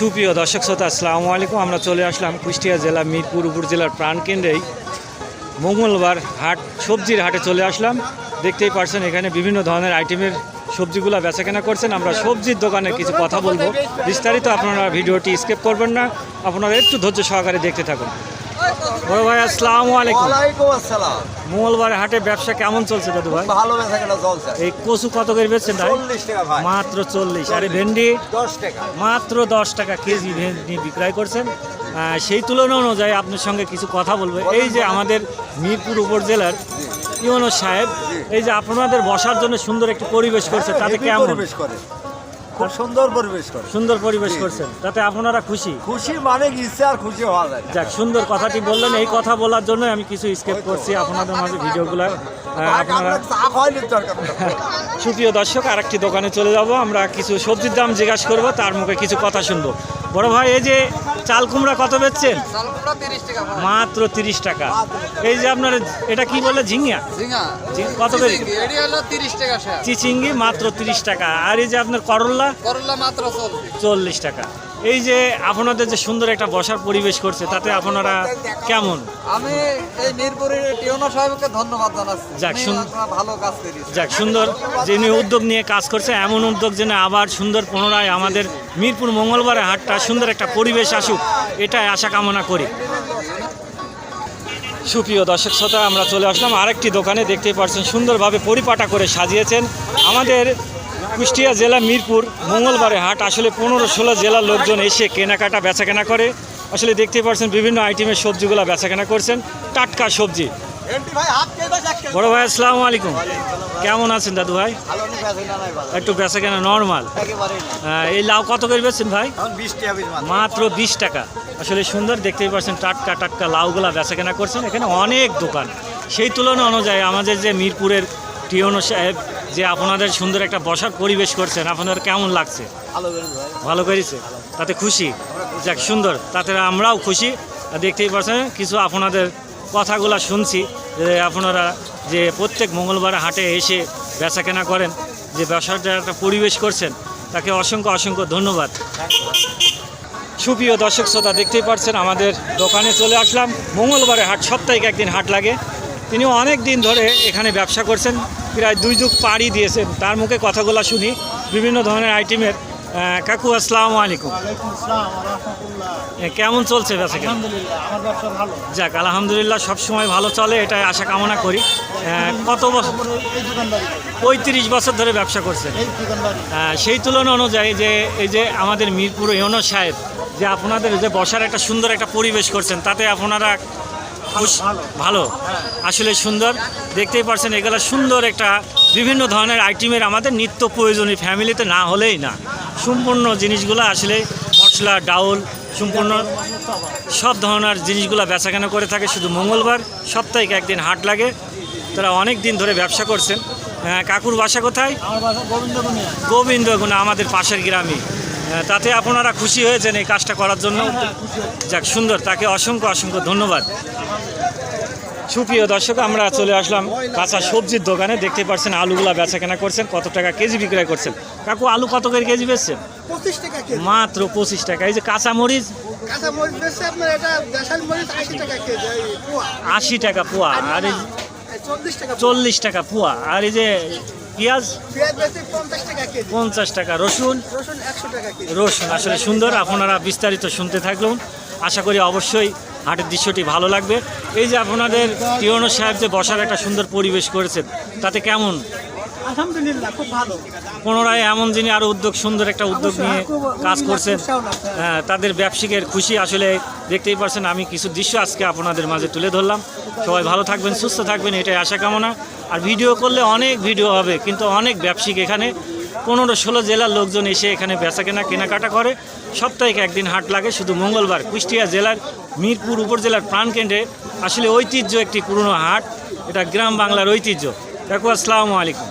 সুপ্রিয় দর্শক শ্রোতা, আসসালামু আলাইকুম। আমরা চলে আসলাম কুষ্টিয়া জেলা মিরপুর উপজেলার প্রাণকেন্দ্রেই মঙ্গলবার হাট, সবজির হাটে চলে আসলাম। দেখতেই পারছেন এখানে বিভিন্ন ধরনের আইটেমের সবজিগুলো বেচাকেনা করছেন। আমরা সবজির দোকানে কিছু কথা বলব। বিস্তারিত আপনারা ভিডিওটি স্কেপ করবেন না। আপনারা একটু ধৈর্য সহকারে দেখতে থাকুন। বড় ভাই আসসালামু আলাইকুম। ওয়ালাইকুম আসসালাম। মঙ্গলবার হাটে ব্যবসা কেমন চলছে দাদু ভাই? ভালো বেচা কেনা চলছে? এই কচু কত করে বেচছেন ভাই? চল্লিশ টাকা ভাই। মাত্র চল্লিশ। আরে ভেন্ডি? দশ টাকা। মাত্র দশ টাকা কেজি ভেন্ডি বিক্রয় করছেন। সেই তুলনা অনুযায়ী আপনার সঙ্গে কিছু কথা বলব। এই যে আমাদের মিরপুর উপজেলার ইউনো সাহেব এই যে আপনাদের বসার জন্য সুন্দর একটি পরিবেশ করছে তাতে কেমন? পরিবেশ করে। খুব সুন্দর পরিবেশ করে। সুন্দর পরিবেশ। করছেন তাতে আপনারা খুশি? খুশি মানে ইচ্ছে আর খুশি হওয়া যায় যাক সুন্দর কথাটি বললেন এই কথা বলার জন্য আমি কিছু স্কেপ করছি আপনাদের মাঝে ভিডিওগুলো। আপনারা। সুপ্রিয় দর্শক আরেকটি দোকানে চলে যাব আমরা কিছু সবজির দাম জিজ্ঞাসা করব তার মুখে কিছু কথা শুনব। বড় ভাই এই যে চাল কুমড়া কত বেচছেন। মাত্র তিরিশ টাকা। এই যে আপনার এটা কি বলে ঝিঙ্গা ঝিঙা। ঝিঙা কত করে? চিচিঙ্গি, মাত্র তিরিশ টাকা। আর এই যে আপনার করল্লা করল্লা মাত্র চল্লিশ টাকা। এই যে আপনাদের যে সুন্দর একটা বসার পরিবেশ করছে তাতে আপনারা কেমন? আমি এই মিরপুরের টিওনো সাহেবকে ধন্যবাদ জানাচ্ছি। যাক, ভালো কাজ করেছে যাক সুন্দর যে উনি উদ্যোগ নিয়ে কাজ করছে এমন উদ্যোগ যেন আবার সুন্দর পুনরায় আমাদের মিরপুর মঙ্গলবারে হাটটা সুন্দর একটা পরিবেশ আসুক এটাই আশা কামনা করি। সুপ্রিয় দর্শক শ্রোতা আমরা চলে আসলাম আরেকটি দোকানে। দেখতেই পাচ্ছেন সুন্দরভাবে পরিপাটা করে সাজিয়েছেন আমাদের কুষ্টিয়া জেলা মিরপুর, মঙ্গলবারে হাট, আসলে পনেরো ষোলো জেলার লোকজন এসে কেনাকাটা, বেচাকেনা করে। আসলে দেখতেই পাচ্ছেন বিভিন্ন আইটেমের সবজিগুলো বেচাকেনা করছেন। টাটকা সবজি। বড় ভাই, আসসালামু আলাইকুম। কেমন আছেন দাদু ভাই। একটু বেচা কেনা নর্মাল। একেবারেই এই লাউ কত করে বেচছেন ভাই? মাত্র। বিশ টাকা। আসলে সুন্দর, দেখতেই পাচ্ছেন টাটকা টাটকা লাউগুলা বেচা কেনা করছেন। এখানে অনেক দোকান। সেই তুলনা অনুযায়ী আমাদের যে মিরপুরের টিওনো সাহেব যে আপনাদের সুন্দর একটা বসার পরিবেশ করছেন আপনাদের কেমন লাগছে? ভালো করেছে ভাই। ভালো করেছে? তাতে খুশি? যাক সুন্দর। তাতে আমরাও খুশি। দেখতেই পাচ্ছেন কিছু আপনাদের কথাগুলো শুনছি যে আপনারা যে প্রত্যেক মঙ্গলবার হাটে এসে বেচা কেনা করেন যে ব্যবসাটা একটা পরিবেশ করছেন তাকে অসংখ্য অসংখ্য ধন্যবাদ। সুপ্রিয় দর্শক শ্রোতা দেখতেই পাচ্ছেন আমাদের দোকানে চলে আসলাম। মঙ্গলবারে হাট সপ্তাহে একদিন হাট লাগে। তিনি অনেক দিন ধরে এখানে ব্যবসা করছেন প্রায় দুই যুগ পাড়ি দিয়েছেন। তার মুখে কথাগুলো শুনি বিভিন্ন ধরনের আইটেমের কাকু আসসালামু আলাইকুম। কেমন চলছে ব্যবসা যাক আলহামদুলিল্লাহ সবসময় ভালো চলে এটাই আশা কামনা করি। কত বছর পঁয়ত্রিশ বছর ধরে ব্যবসা করছেন। সেই তুলনা অনুযায়ী যে এই যে আমাদের মিরপুর ইউনো সাহেব যে আপনাদের যে বসার একটা সুন্দর একটা পরিবেশ করছেন তাতে আপনারা ভালো। ভালো। আসলে সুন্দর। দেখতেই পারছেন এগুলো সুন্দর একটা বিভিন্ন ধরনের আইটেমের আমাদের নিত্য প্রয়োজনীয় ফ্যামিলিতে না হলেই না। সম্পূর্ণ জিনিসগুলো আসলে মশলা ডাউল সম্পূর্ণ সব ধরনের জিনিসগুলো বেচাকেনা করে থাকে শুধু মঙ্গলবার। সাপ্তাহিক একদিন হাট লাগে। তারা অনেক দিন ধরে ব্যবসা করছেন। কাকুর বাসা কোথায়? গোবিন্দগুনা আমাদের পাশের গ্রামে। তাতে আপনারা খুশি হয়েছেন এই কাজটা করার জন্য? যাক সুন্দর। তাকে অসংখ্য অসংখ্য ধন্যবাদ। সুপ্রিয় দর্শক আমরা চলে আসলাম কাঁচা সবজির দোকানে। দেখতে পাচ্ছেন আলুগুলা বেচা কেনা করছেন। কত টাকা কেজি বিক্রয় করছেন? কাকু আলু কত করে কেজি বেচছেন? মাত্র পঁচিশ টাকা। এই যে কাঁচা মরিচ? আশি টাকা পোয়া। আর চল্লিশ টাকা পোয়া। আর এই যে পেঁয়াজ পঞ্চাশ টাকা রসুন। রসুন আসলে সুন্দর আপনারা বিস্তারিত শুনতে থাকলেন আশা করি অবশ্যই হাটের দৃশ্যটি ভালো লাগবে। এই যে আপনাদের টিওনো সাহেব যে বসার একটা সুন্দর পরিবেশ করেছেন তাতে কেমন? আলহামদুলিল্লাহ খুব ভালো। পুনরায় এমন যিনি আরও উদ্যোগ সুন্দর একটা উদ্যোগ নিয়ে কাজ করছেন হ্যাঁ, তাদের ব্যবসায়িকের খুশি আসলে দেখতেই পারছেন। আমি কিছু দৃশ্য আজকে আপনাদের মাঝে তুলে ধরলাম। সবাই ভালো থাকবেন সুস্থ থাকবেন এটাই আশা কামনা। আর ভিডিও করলে অনেক ভিডিও হবে, কিন্তু অনেক ব্যবসায়িক এখানে। পনেরো ষোলো জেলার লোকজন এসে এখানে বেচা কেনা, কেনাকাটা করে। সপ্তাহে একদিন হাট লাগে, শুধু মঙ্গলবার। কুষ্টিয়া জেলার, মিরপুর উপজেলার প্রাণকেন্দ্রে আসলে ঐতিহ্য একটি পুরনো হাট, এটা গ্রাম বাংলার ঐতিহ্য। দেখো, আসসালামু আলাইকুম।